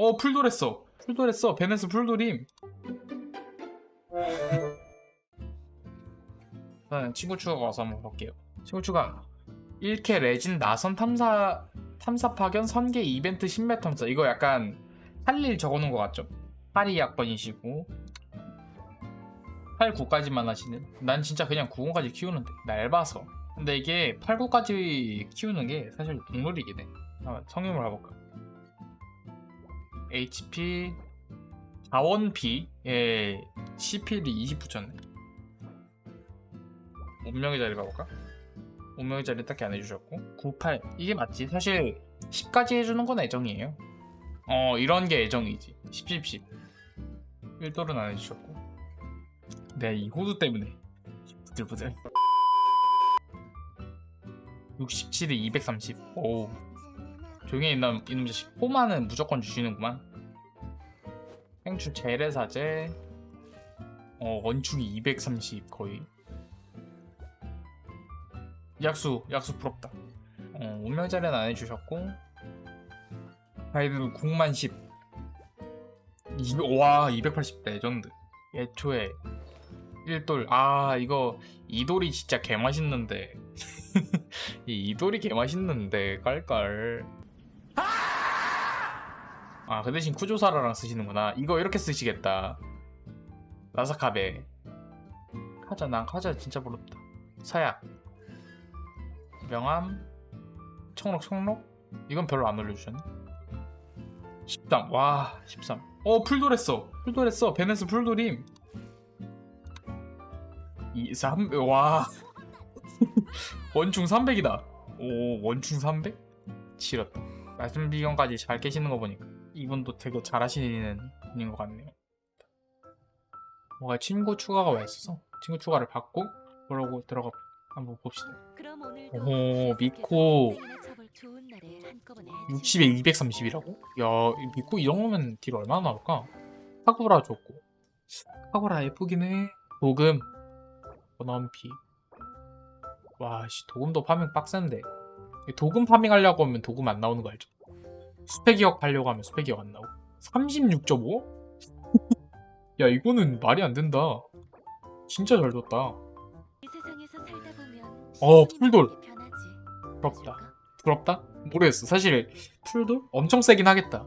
어 풀돌했어. 풀돌했어. 베네스 풀돌임. 저는 친구 추가가 와서 한번 볼게요. 친구 추가. 1캐 레진 나선 탐사 탐사 파견 선계 이벤트 신메 탐사 이거 약간 할일 적어놓은 것 같죠? 82학번이시고. 8, 9까지만 하시는? 난 진짜 그냥 9, 0까지 키우는데. 날 봐서. 근데 이게 8, 9까지 키우는 게 사실 동물이긴 해. 성형을 해볼까 HP 자원 B 예 CPD 20 붙였네 운명의 자리 가볼까? 운명의 자리 딱히 안 해주셨고. 98 이게 맞지. 사실 10까지 해주는 건 애정이에요. 어 이런 게 애정이지. 10, 10, 10 1돌은 안 해주셨고. 네이 호두 때문에. 부들부들. 67에 230 오 조용히 있는 이놈 자식 포마는 무조건 주시는구만. 행추 재래사제. 어 원충이 230 거의. 약수 약수 부럽다. 어 운명자리는 안 해주셨고. 가이드는 9만 10 200, 와 280 레전드. 예초에 1돌. 아 이거 이돌이 진짜 개맛있는데. 이 이돌이 개맛있는데 깔깔 아 그 대신 쿠조사라랑 쓰시는구나 이거 이렇게 쓰시겠다 라사카베 카자 난 카자 진짜 부럽다 사약 명함 청록 청록 이건 별로 안 올려주셨네 13. 와, 13. 어, 풀돌했어. 풀돌했어. 베네스 풀돌임. 2, 3, 와. 원충 300이다. 오, 원충 300? 지렸다. 말씀 비경까지 잘 깨시는 거 보니까 이분도 되게 잘하시는 분인 것 같네요. 뭐가 친구 추가가 와 있어서 친구 추가를 받고 그러고 들어가 한번 봅시다. 오, 미코. 생이나 처벌 좋은 날에 한꺼번에 60에 230이라고? 야, 이 믿고 이런 거면 딜 얼마나 나올까? 카구라 좋고. 카구라 예쁘긴 해. 도금. 원원피. 와, 씨, 도금도 파밍 빡센데. 이 도금 파밍 하려고 하면 도금 안 나오는 거 알죠? 기억 하려고 하면 기억 안 나오고. 36.5? 야, 이거는 말이 안 된다. 진짜 잘 보면 어, 풀돌. 부럽다. 맞을까? 부럽다? 모르겠어. 사실 풀도 엄청 세긴 하겠다.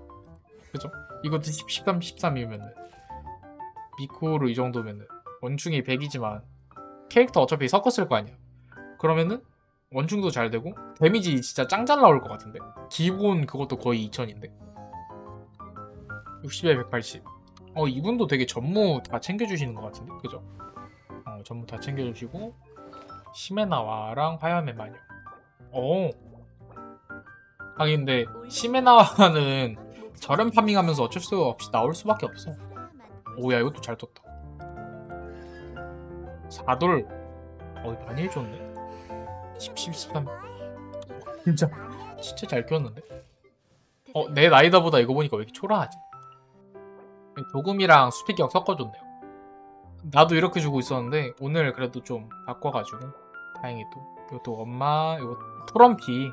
그죠? 이것도 10, 13, 13이면은 미코로 이 정도면은 원충이 100이지만 캐릭터 어차피 섞었을 거 아니야. 그러면은 원충도 잘 되고 데미지 진짜 짱 잘 나올 것 같은데. 기본 그것도 거의 2000인데. 60에 180. 어 이분도 되게 전무 다 챙겨주시는 것 같은데, 그죠? 어 전무 다 챙겨주시고 시메나와랑 화염의 마녀. 어. 하긴 근데 시메나와는 저렴 파밍하면서 어쩔 수 없이 나올 수밖에 없어. 오야 이것도 잘 떴다. 4돌 어 많이 해줬네. 10, 10, 13 진짜 진짜 잘 키웠는데. 어 내 나이다보다 이거 보니까 왜 이렇게 초라하지? 도금이랑 수피기억 섞어줬네요. 나도 이렇게 주고 있었는데 오늘 그래도 좀 바꿔가지고 다행히도 이것도 엄마 이거 토럼피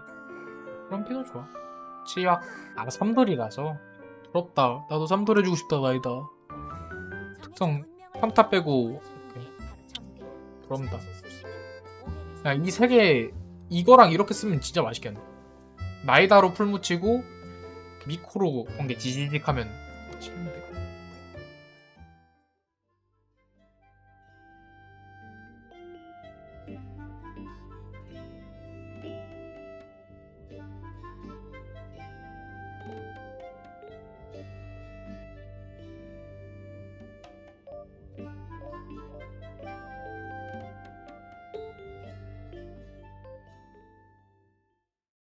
토럼피도 좋아. 치약 아 3돌이라서 부럽다. 나도 3돌 해주고 싶다 나이다. 특성 평타 빼고 이렇게 부럽다. 야, 이세 개 이거랑 이렇게 쓰면 진짜 맛있겠네. 나이다로 풀 묻히고 미코로 번개 지지직하면.